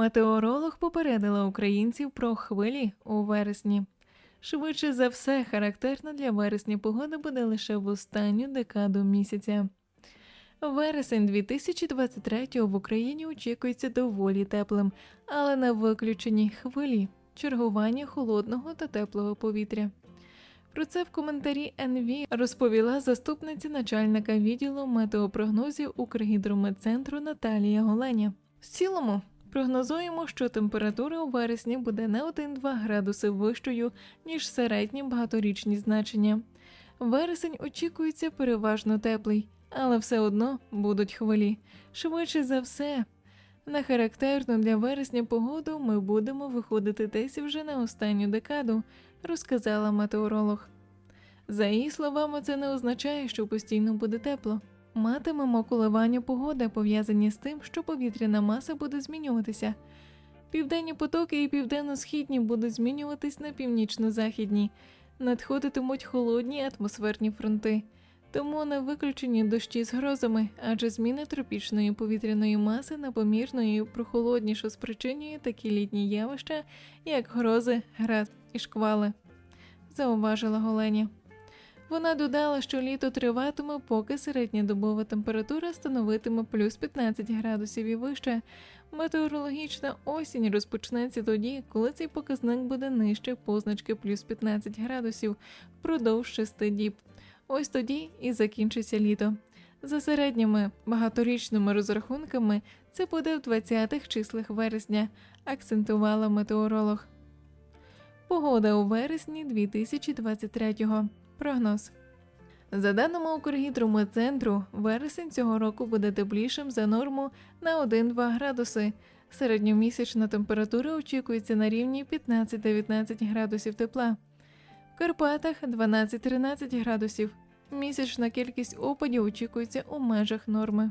Метеоролог попередила українців про хвилі у вересні. Швидше за все, характерна для вересня погода буде лише в останню декаду місяця. Вересень 2023 в Україні очікується доволі теплим, але на виключеній хвилі чергування холодного та теплого повітря. Про це в коментарі НВ розповіла заступниця начальника відділу метеопрогнозів Укргідрометцентру Наталія Голеня. В цілому прогнозуємо, що температура у вересні буде не 1-2 градуси вищою, ніж середні багаторічні значення. Вересень очікується переважно теплий, але все одно будуть хвилі. Швидше за все. На характерну для вересня погоду ми будемо виходити десь вже на останню декаду, розказала метеоролог. За її словами, це не означає, що постійно буде тепло. Матимемо коливання погоди, пов'язані з тим, що повітряна маса буде змінюватися. Південні потоки і південно-східні будуть змінюватись на північно-західні, надходитимуть холодні атмосферні фронти. Тому не виключені дощі з грозами, адже зміна тропічної повітряної маси на помірну і прохолоднішу спричинює такі літні явища, як грози, град і шквали, зауважила Голеня. Вона додала, що літо триватиме, поки середньодобова температура становитиме плюс 15 градусів і вище. Метеорологічна осінь розпочнеться тоді, коли цей показник буде нижче позначки плюс 15 градусів впродовж 6 діб. Ось тоді і закінчиться літо. За середніми багаторічними розрахунками, це буде в 20-х числах вересня, акцентувала метеоролог. Погода у вересні 2023-го. Прогноз. За даними Укргідрометцентру, вересень цього року буде теплішим за норму на 1-2 градуси. Середньомісячна температура очікується на рівні 15-19 градусів тепла. В Карпатах 12-13 градусів. Місячна кількість опадів очікується у межах норми.